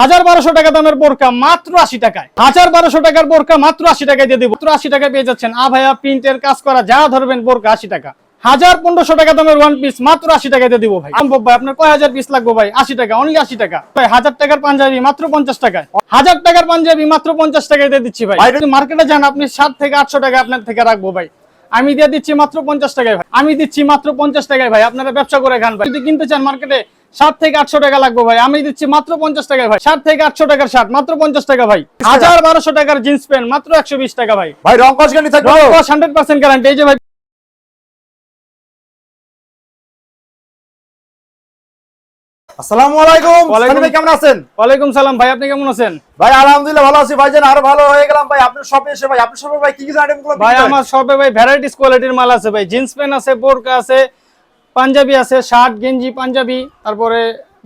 হাজার বারোশো টাকা দামের বোরকা মাত্র আশি টাকায়। হাজার বারোশো টাকার বোরকা মাত্র আশি টাকায় দিয়ে দিব। মাত্র আশি টাকায় পেয়ে যাচ্ছেন। আ ভাইয়া প্রিন্টের কাজ করা যা ধরবেন বোরকা আশি টাকা। হাজার পনেরোশো টাকা দামের ওয়ান পিস মাত্র আশি টাকায় দিয়ে দিব ভাই। সম্ভব ভাই আপনার কয় হাজার পিস লাগবে ভাই? আশি টাকা অনলি আশি টাকা। ভাই হাজার টাকার পাঞ্জাবি মাত্র পঞ্চাশ টাকায়। হাজার টাকার পাঞ্জাবি মাত্র পঞ্চাশ টাকায় দিয়ে দিচ্ছি ভাই। মার্কেটে যান আপনি ষাট থেকে আটশো টাকা আপনার থেকে রাখব ভাই। আমি দিয়ে দিচ্ছি মাত্র পঞ্চাশ টাকায় ভাই। আমি দিচ্ছি মাত্র পঞ্চাশ টাকায় ভাই। আপনারা ব্যবসা করে খান ভাই। যদি কিনতে চান মার্কেটে ষাট থেকে আটশো টাকা লাগবে ভাই। আমি দিচ্ছি মাত্র পঞ্চাশ টাকায় ভাই। ষাট থেকে আটশো টাকার শার্ট মাত্র পঞ্চাশ টাকা ভাই। হাজার বারোশো টাকার জিন্স প্যান্ট মাত্র একশো বিশ টাকা ভাই। ভাই থাকবে? হান্ড্রেড পার্সেন্ট গ্যারান্টি এই যে ভাই আসসালামু আলাইকুম। ওয়ালাইকুম- ভাই কেমন আছেন? ওয়ালাইকুম সালাম ভাই আপনি কেমন আছেন? ভাই আলহামদুলিল্লাহ ভালো আছি। ভাইজান আরও ভালো হয়ে গেলাম ভাই আপনার শপে এসে ভাই আপনার শপে ভাই কি কি আইটেম ভাই আমার শপে ভাই ভ্যারাইটিস কোয়ালিটির মাল আছে ভাই। জিন্স প্যান্ট আছে বোরকা আছে পাঞ্জাবি আছে শার্ট গেঞ্জি পাঞ্জাবি তারপরে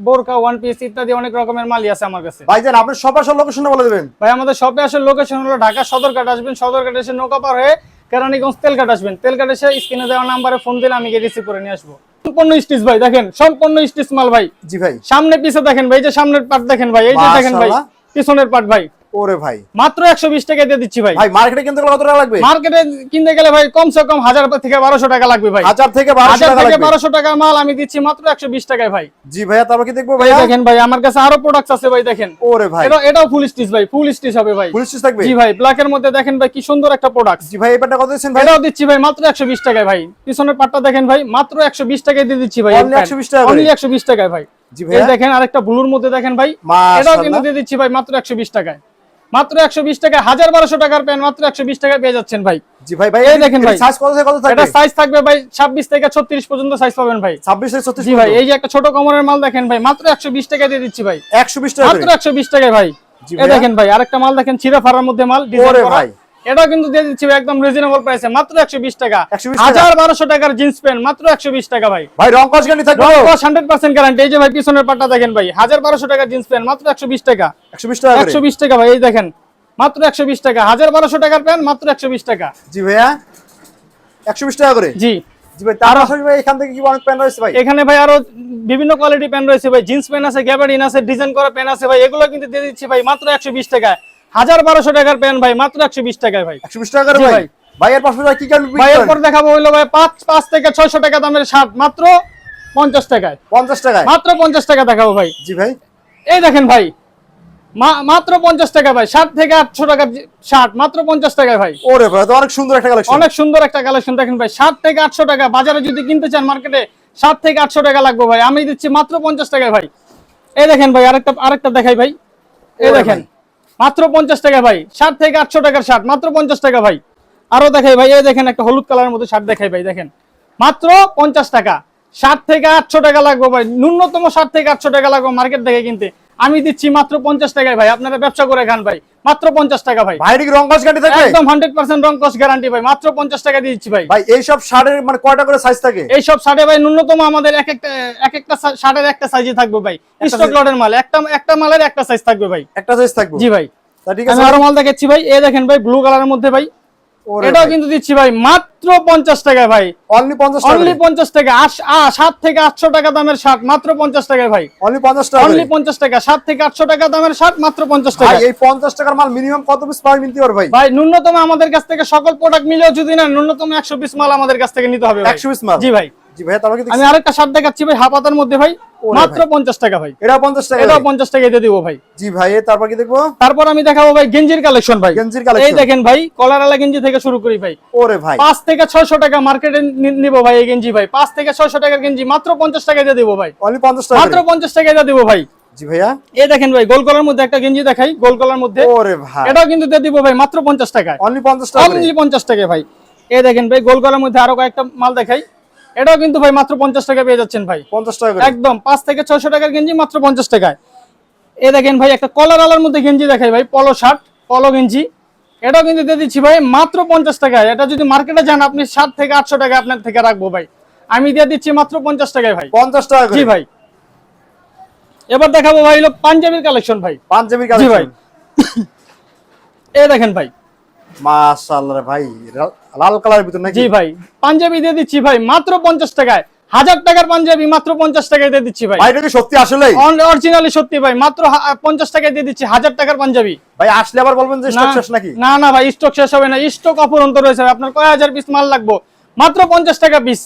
বোরকা ওয়ান পিস ইত্যাদি অনেক রকমের মালই আছে আমার কাছে। ভাইজান আপনার শপ আসল লোকেশন বলে দিবেন। ভাই আমাদের শপে আসার লোকেশন হলো ঢাকা সদরঘাট। আসবেন সদরঘাট এসে নৌকা পার হয়ে কেরানীগঞ্জ তেলঘাট আসবেন। তেলঘাট এসে স্ক্রিনে দেওয়া নাম্বারে ফোন দিলে আমি গিয়ে রিসিভ করে নিয়ে আসব। সম্পূর্ণ স্টিচ ভাই দেখেন সম্পূর্ণ স্টিচ মাল ভাই। জি ভাই। সামনে পিছে দেখেন ভাই এই যে সামনের পার্ট দেখেন ভাই এই যে দেখেন ভাই পিছনের পার্ট ভাই। ওরে ভাই। মাত্র একশো বিশ টাকা দিয়ে দিচ্ছি ভাই। ভাই মার্কেটে কিনতে গেলে কত টাকা লাগবে? মার্কেটে কিনতে গেলে ভাই কমসে কম হাজার থেকে বারোশো টাকা লাগবে ভাই। হাজার থেকে বারোশো হাজার টাকা থেকে লাগবে। বারোশো টাকার মাল আমি দিচ্ছি মাত্র একশো বিশ টাকায় ভাই। জি ভাইয়া তারপর কি দেখব ভাই দেখেন ভাই আমার কাছে আরও প্রোডাক্ট আছে ভাই দেখেন। ওরে ভাই। এটা এটাও ফুল স্টিচ ভাই ফুল স্টিচ হবে ভাই। পুলিশ থাকবে? জি ভাই ব্ল্যাক এর মধ্যে দেখেন ভাই কি সুন্দর একটা প্রোডাক্ট জি ভাই এবারটা কত দিচ্ছেন ভাই? এটাও দিচ্ছি ভাই মাত্র একশো বিশ টাকায় ভাই। পিছনের পাটটা দেখেন ভাই মাত্র একশো বিশ টাকায় দিয়ে দিচ্ছি ভাই Only 120 টাকা? অনলি একশো বিশ টাকায় ভাই। জি এই দেখেন আরেকটা ব্লুর মধ্যে দেখেন ভাই। এটাও কিন্তু দিয়ে দিচ্ছি ভাই মাত্র একশো বিশ টাকায়। মাত্র একশো বিশ টাকা হাজার বারোশো টাকার প্যান্ট মাত্র একশো বিশ টাকা পেয়ে যাচ্ছেন ভাই। জি ভাই ভাই এই দেখেন ভাই। সাইজ কত থেকে কত এটা থাকবে সাইজ থাকবে ভাই ছাব্বিশ থেকে ছত্রিশ পর্যন্ত সাইজ পাবেন ভাই। 26 থেকে 36 জি ভাই এই যে একটা ছোট কমরের মাল দেখেন ভাই মাত্র একশো বিশ টাকা দিয়ে দিচ্ছি ভাই। 120 টাকা মাত্র করে। একশো বিশ টাকায় ভাই। এই দেখেন ভাই আরেকটা মাল দেখেন ছিঁড়া ফাড়ার মধ্যে মাল ডিজাইন করা। ভাই। এটাও কিন্তু দিয়ে দিচ্ছি একদম রিজনেবল প্রাইসে মাত্র একশো বিশ টাকা 120 টাকা। হাজার বারোশো টাকার জিন্স প্যান্ট মাত্র একশো বিশ টাকা ভাই ভাই রং কস গ্যারান্টি থাকবে তো? হান্ড্রেড পার্সেন্ট গ্যারান্টি এই যে ভাই পিছনের পাটটা দেখেন ভাই হাজার বারোশো টাকার জিন্স প্যান্ট মাত্র একশো বিশ টাকা 120 টাকা করে একশো বিশ টাকা ভাই এই দেখেন মাত্র একশো বিশ টাকা হাজার বারোশো টাকার প্যান্ট মাত্র একশো বিশ টাকা জি ভাইয়া 120 টাকা করে জি জি ভাই তার ভাই এখান থেকে কি অনেক প্যান্ট রয়েছে ভাই এখানে ভাই আরও বিভিন্ন কোয়ালিটি প্যান্ট রয়েছে ভাই জিন্স প্যান্ট আছে গ্যাবার্ডিন আছে ডিজাইন করা প্যান্ট আছে ভাই এগুলো কিন্তু দিয়ে দিচ্ছি ভাই মাত্র একশো বিশ টাকায় হাজার বারোশো টাকার প্যান্ট ভাই মাত্র একশো বিশ টাকায় ভাই। 120 টাকা করে জি ভাই? ভাই। ভাই এর পাশাপাশি ভাই কি কারণ ভাই এরপর দেখাবো হইল ভাই পাঁচ পাঁচ থেকে ছয়শো টাকা দামের শার্ট মাত্র পঞ্চাশ টাকায়। 50 টাকায়? মাত্র পঞ্চাশ টাকা দেখাবো ভাই। জি ভাই। এই দেখেন ভাই মাত্র পঞ্চাশ টাকা ভাই ষাট থেকে আটশো টাকার শার্ট মাত্র পঞ্চাশ টাকায় ভাই। ওরে ভাই অনেক সুন্দর একটা কালেকশন অনেক সুন্দর একটা কালেকশন দেখেন ভাই ষাট থেকে আটশো টাকা বাজারে যদি কিনতে চান মার্কেটে ষাট থেকে আটশো টাকা লাগবে ভাই আমি দিচ্ছি মাত্র পঞ্চাশ টাকায় ভাই। এই দেখেন ভাই আরেকটা আরেকটা দেখাই ভাই। এই দেখেন। মাত্র পঞ্চাশ টাকা ভাই। ষাট থেকে আটশো টাকার শার্ট মাত্র পঞ্চাশ টাকা ভাই। আরও দেখাই ভাই, এই দেখেন একটা হলুদ কালারের মধ্যে শার্ট দেখাই ভাই, দেখেন। মাত্র পঞ্চাশ টাকা। ষাট থেকে আটশো টাকা লাগবে ভাই, ন্যূনতম ষাট থেকে আটশো টাকা লাগবে মার্কেট থেকে কিনতে। আমি দিচ্ছি মাত্র পঞ্চাশ টাকায় ভাই আপনারা ব্যবসা করে খান ভাই মাত্র পঞ্চাশ টাকা ভাই। ভাই রং কস গ্যারান্টি থাকবে একদম হান্ড্রেড পার্সেন্ট রং কস্ট গ্যারান্টি ভাই মাত্র পঞ্চাশ টাকা দিচ্ছি ভাই। ভাই এই সব শার্টের মানে কয়টা করে সাইজ থাকে? এইসব শার্টে ভাই ন্যূনতম আমাদের এক একটা এক একটা শার্টের একটা সাইজে থাকবে ভাই। স্টক লটের মাল একটা একটা মালের একটা সাইজ থাকবে ভাই। একটা সাইজ থাকবে। জি ভাই। ঠিক আমি আছে আরও মাল দেখাচ্ছি ভাই এই দেখেন ভাই ব্লু কালারের মধ্যে ভাই এটাও কিন্তু দিচ্ছি ভাই মাত্র পঞ্চাশ টাকায় ভাই। অনলি পঞ্চাশ অনলি পঞ্চাশ টাকা সাত থেকে আটশো টাকা দামের শার্ট মাত্র পঞ্চাশ টাকায় ভাই। অনলি 50 টাকা অনলি পঞ্চাশ টাকা সাত থেকে আটশো টাকা দামের শার্ট মাত্র পঞ্চাশ টাকা এই 50 টাকার মাল মিনিমাম কত পিস পাওয়া নিতে পারবে ভাই? ভাই ন্যূনতম আমাদের কাছ থেকে সকল প্রোডাক্ট মিলেও যদি না ন্যূনতম একশো পিস মাল আমাদের কাছ থেকে নিতে হবে একশো পিস মাল? জি ভাই। জি ভাই তারপর কি আমি আরেকটা শার্ট দেখাচ্ছি ভাই হাফাতার মধ্যে ভাই মাত্র ভাই। পঞ্চাশ টাকা ভাই। এটা 50 টাকা করে। পঞ্চাশ টাকা দিয়ে দিব ভাই। জি ভাই তারপর কি দেখব? তারপর আমি দেখাবো ভাই গেঞ্জির কালেকশন ভাই। গেঞ্জির। এই দেখেন ভাই কলারালা গেঞ্জি থেকে শুরু করি ভাই। ওরে ভাই। থেকে ছয়শো টাকা মার্কেটে নিব ভাই এই গেঞ্জি ভাই। থেকে ছয়শো টাকার গেঞ্জি মাত্র পঞ্চাশ টাকা দিয়ে দিব ভাই। অনলি 50 টাকা মাত্র করে। পঞ্চাশ টাকা দিয়ে দিব ভাই। জি ভাইয়া। এই দেখেন ভাই গোল কলার মধ্যে একটা গেঞ্জি দেখাই গোল কলার মধ্যে। ওরে ভাই। এটাও কিন্তু দিয়ে দিব ভাই মাত্র পঞ্চাশ টাকায়। অনলি 50 টাকা। অনলি পঞ্চাশ টাকা ভাই। এই দেখেন ভাই গোল কলার মধ্যে আরও কয়েকটা মাল দেখাই। এটাও কিন্তু ভাই মাত্র পঞ্চাশ টাকা পেয়ে যাচ্ছেন ভাই। 50 টাকা একদম পাঁচ থেকে ছয়শো টাকার গেঞ্জি মাত্র পঞ্চাশ টাকায়। এ দেখেন ভাই একটা কলার আলার মধ্যে গেঞ্জি দেখাই ভাই পলো শার্ট পলো গেঞ্জি। এটাও কিন্তু দিয়ে দিচ্ছি ভাই মাত্র পঞ্চাশ টাকায়। এটা যদি মার্কেটে যান আপনি ষাট থেকে আটশো টাকা আপনার থেকে রাখব ভাই। আমি দিয়ে দিচ্ছি মাত্র পঞ্চাশ টাকায় ভাই। 50 টাকা। জি ভাই। এবার দেখাবো ভাই হলো পাঞ্জাবির কালেকশন ভাই। পাঞ্জাবির জি ভাই। এ দেখেন ভাই মাশাআল্লাহ ভাই লাল- কালারের ভিতর নাকি? জি ভাই পাঞ্জাবি দিয়ে দিচ্ছি ভাই মাত্র পঞ্চাশ টাকায়। হাজার টাকার পাঞ্জাবি মাত্র পঞ্চাশ টাকায় দিয়ে দিচ্ছি ভাই। ভাই এটা কি সত্যি আসলেই? অরিজিনালি সত্যি ভাই মাত্র পঞ্চাশ টাকায় দিয়ে দিচ্ছি হাজার টাকার পাঞ্জাবি। ভাই আসলে আবার বলবেন যে স্টক শেষ নাকি? না না ভাই স্টক শেষ হবে না স্টক অপরন্ত রয়েছে আপনার কয় হাজার পিস মাল লাগবো? মাত্র পঞ্চাশ টাকা পিস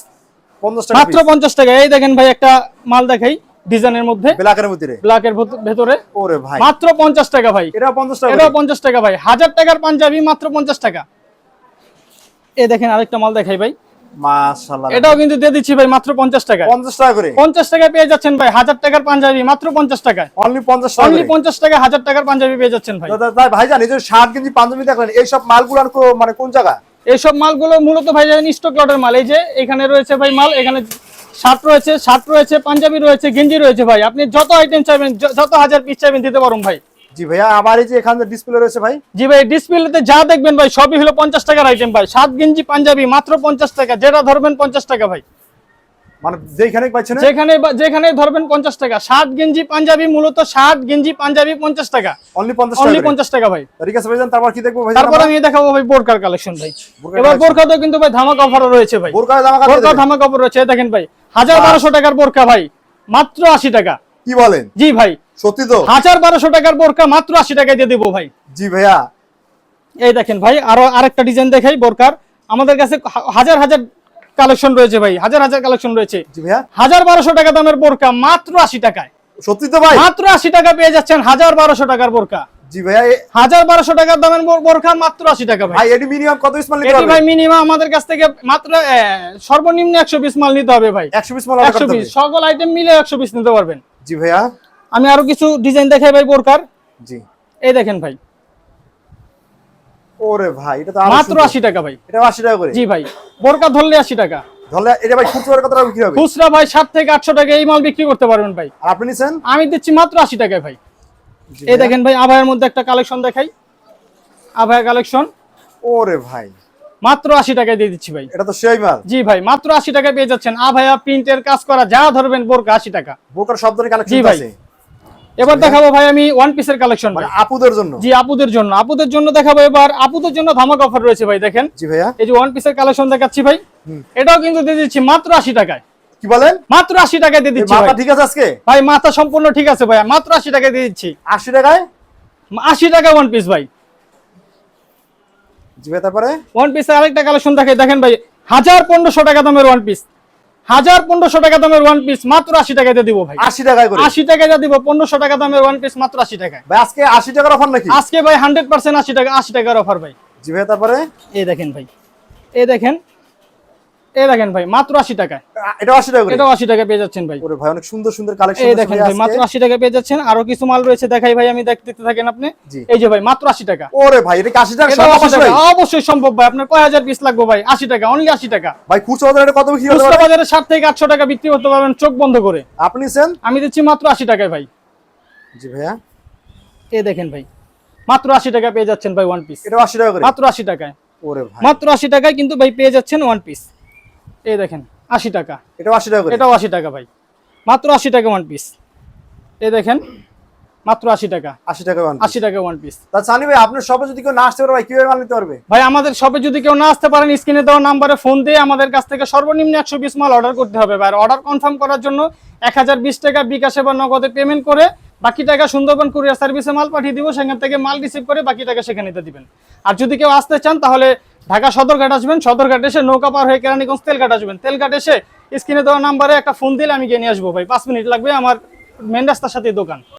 মাত্র পঞ্চাশ টাকা এই দেখেন ভাই একটা মাল দেখাই। ডিজাইনের মধ্যে? ব্ল্যাকের মধ্যে ব্ল্যাকের ভেতরে? ওরে ভাই। মাত্র পঞ্চাশ টাকা ভাই। এটা পঞ্চাশ টাকা এটাও করে। পঞ্চাশ টাকা ভাই। হাজার টাকার পাঞ্জাবি মাত্র পঞ্চাশ টাকা। এ দেখেন আরেকটা মাল দেখাই ভাই। মাশাআল্লাহ। এটাও কিন্তু দিয়ে দিচ্ছি ভাই মাত্র পঞ্চাশ টাকা। পঞ্চাশ টাকা করে। পঞ্চাশ টাকায় পেয়ে যাচ্ছেন ভাই হাজার টাকার পাঞ্জাবি মাত্র পঞ্চাশ টাকায়। অনলি পঞ্চাশ টাকা অনলি করে। পঞ্চাশ টাকা হাজার টাকার পাঞ্জাবি পেয়ে যাচ্ছেন ভাই। দাদা ভাই জানি যে শার্ট গেঞ্জি পাঞ্জাবি দেখলেন এইসব মালগুলো আর কো- মানে কোন জায়গা? এইসব মালগুলো মূলত ভাই জানেন স্টক লটের মাল। এই যে এখানে রয়েছে ভাই মাল এখানে শার্ট রয়েছে শার্ট রয়েছে পাঞ্জাবি রয়েছে গেঞ্জি রয়েছে ভাই। আপনি যত আইটেম চাইবেন যত হাজার পিস চাইবেন দিতে পারুন ভাই। জি ভাইয়া আবার এই যে এখানে ডিসপ্লে রয়েছে ভাই? জি ভাই ডিসপ্লেতে যা দেখবেন ভাই সবই হলো পঞ্চাশ টাকার আইটেম ভাই। সাত গেঞ্জি পাঞ্জাবি মাত্র পঞ্চাশ টাকা যেটা ধরবেন পঞ্চাশ টাকা ভাই। মানে যেখানে পাইছেন যেখানে যেখানে ধরবেন পঞ্চাশ টাকা। সাত গেঞ্জি পাঞ্জাবি মূলত গেঞ্জি পাঞ্জাবি পঞ্চাশ টাকা। অনলি টাকা অনলি করে। পঞ্চাশ টাকা ভাই। ঠিক আছে ভাইজান তারপর কি দেখব ভাই তারপর আমি দেখাবো ভাই বোরকার কালেকশন ভাই। এবার collection। বোরকাতেও কিন্তু ভাই ধামাক অফারও রয়েছে ভাই। বোরকা জামা বোরকা দেবেন? অফার রয়েছে। দেখেন ভাই হাজার বারোশো টাকার বোরকা ভাই মাত্র আশি টাকা। কি বলেন? জি ভাই। সত্যি তো? হাজার বারোশো টাকার বোরকা মাত্র আশি টাকায় দিয়ে দেবো ভাই। জি ভাইয়া। এই দেখেন ভাই আরও আরেকটা ডিজাইন দেখাই বোরকার। আমাদের কাছে হাজার হাজার কালেকশন রয়েছে ভাই হাজার হাজার কালেকশন রয়েছে। হাজার বারোশো টাকা দামের বোরকা মাত্র আশি টাকায়। সত্যি তো ভাই? মাত্র আশি টাকা পেয়ে যাচ্ছেন হাজার বারোশো টাকার বোরকা। জি ভাইয়া হাজার বারোশো টাকার দামের বোর- বোরকা মাত্র আশি টাকা ভাই। এটি মিনিমাম কত পিস মাল নিতে হবে? ভাই মিনিমাম আমাদের কাছ থেকে মাত্র সর্বনিম্ন একশো পিস মাল নিতে হবে ভাই। একশো পিস মাল একশো পিস সকল আইটেম মিলে একশো পিস নিতে পারবেন। জি ভাইয়া। আমি আরও কিছু ডিজাইন দেখাই ভাই বোরকার। জি। এই দেখেন ভাই ওরে ভাই এটা তো মাত্র সুন্দর। আশি টাকা ভাই। এটা আশি টাকা করে? জি ভাই বোরকা ধরলে আশি টাকা। ধরলে এটা ভাই খুচরো কত টাকা বিক্রি হবে? খুচরা ভাই সাত থেকে আটশো টাকা এই মাল বিক্রি করতে পারবেন ভাই। আর আপনি নিছেন? আমি দিচ্ছি মাত্র আশি টাকায় ভাই। এই দেখেন ভাই আভায়ের মধ্যে একটা কালেকশন দেখাই। আভায়া কালেকশন। ওরে ভাই। মাত্র আশি টাকায় দিয়ে দিচ্ছি ভাই। এটা তো সেই মাল। জি ভাই মাত্র আশি টাকায় পেয়ে যাচ্ছেন। আভায়া প্রিন্টের কাজ করা যা ধরবেন বোরকা আশি টাকা। বোরকার সব ধরনের জি কালেকশন ভাই। আছে? এবার দেখাবো ভাই আমি ওয়ান পিসের কালেকশন আপুদের জন্য? জি আপুদের জন্য। আপুদের জন্য দেখাবো এবার। আপুদের জন্য ধামাক অফার রয়েছে ভাই দেখেন। জি ভাইয়া। এই যে ওয়ান পিসের কালেকশন দেখাচ্ছি ভাই। এটাও কিন্তু দিয়ে দিচ্ছি মাত্র আশি টাকায়। কি বলেন? মাত্র আশি টাকায় দিয়ে দিচ্ছি মাথা ঠিক আছে আজকে? ভাই মাথা সম্পূর্ণ ঠিক আছে ভাই। মাত্র আশি টাকায় দিয়ে দিচ্ছি। আশি টাকায়? আশি টাকা ওয়ান পিস ভাই। জি ভাই তারপরে? ওয়ান পিসের আরেকটা কালেকশন দেখাই। দেখেন ভাই হাজার পনেরোশো টাকা দামের ওয়ান পিস হাজার পনেরোশো টাকা দামের ওয়ান পিস মাত্র আশি টাকায় দিব ভাই। আশি টাকায় করে। আশি টাকায় দিব পনেরোশো টাকা দামের ওয়ান পিস মাত্র আশি টাকায়। ভাই আজকে আশি টাকার অফার নাকি? আজকে ভাই হান্ড্রেড পার্সেন্ট আশি টাকা আশি টাকার অফার ভাই। জি ভাই তারপরে? এই দেখেন ভাই। এই দেখেন এই দেখেন ভাই মাত্র আশি টাকায়। এটা আশি টাকা করে? এটাও আশি টাকা পেয়ে যাচ্ছেন ভাই। ওরে ভাই অনেক সুন্দর সুন্দর কালেকশন এই দেখেন ভাই মাত্র আশি টাকা পেয়ে যাচ্ছেন। আরও কিছু মাল রয়েছে দেখাই ভাই আমি দেখতে থাকেন আপনি। এই যে ভাই মাত্র আশি টাকা। ওরে ভাই এটা কি আশি টাকা? ভাই? অবশ্যই সম্ভব ভাই আপনার কয় হাজার পিস লাগবে ভাই? আশি টাকা অনলি আশি টাকা। ভাই খুচরা বাজারে এটা কত বিক্রি খুচরা বাজারে থেকে আটশো টাকা বিক্রি করতে পারবেন চোখ বন্ধ করে। আপনি নিছেন আমি দিচ্ছি মাত্র আশি টাকায় ভাই। জি ভাইয়া। এই দেখেন ভাই মাত্র আশি টাকা পেয়ে যাচ্ছেন ভাই ওয়ান পিস এটা আশি টাকা করে? মাত্র আশি টাকায়। ওরে ভাই। মাত্র আশি টাকায় কিন্তু ভাই পেয়ে যাচ্ছেন ওয়ান পিস এই দেখেন আশি টাকা। এটাও আশি টাকা এটাও আশি টাকা ভাই। মাত্র আশি টাকা ওয়ান পিস এই দেখেন মাত্র আশি টাকা। আশি টাকা ওয়ান আশি টাকা ওয়ান পিস তা সানি ভাই আপনার শপে যদি কেউ না আসতে পারে ভাই কীভাবে মাল নিতে পারবে? ভাই আমাদের শপে যদি কেউ না আসতে পারেন স্ক্রিনে দেওয়া নাম্বারে ফোন দিয়ে আমাদের কাছ থেকে সর্বনিম্ন একশো বিশ মাল অর্ডার করতে হবে ভাই। অর্ডার কনফার্ম করার জন্য এক হাজার বিশ টাকা বিকাশে বা নগদে পেমেন্ট করে বাকি টাকা সুন্দরবন কুরিয়ার সার্ভিসে মাল পাঠিয়ে দিব সেখান থেকে মাল রিসিভ করে বাকি টাকা সেখানে দিতে দিবেন। আর যদি কেউ আসতে চান তাহলে ঢাকা সদরঘাট আসবেন সদরঘাট এসে নৌকা পার হয়ে কেরানীগঞ্জ তেলঘাট আসবেন। তেলঘাট এসে স্ক্রিনে দেওয়া নাম্বারে একটা ফোন দিলে আমি গিয়ে নিয়ে আসব ভাই। পাঁচ মিনিট লাগবে আমার মেন রাস্তার সাথে দোকান।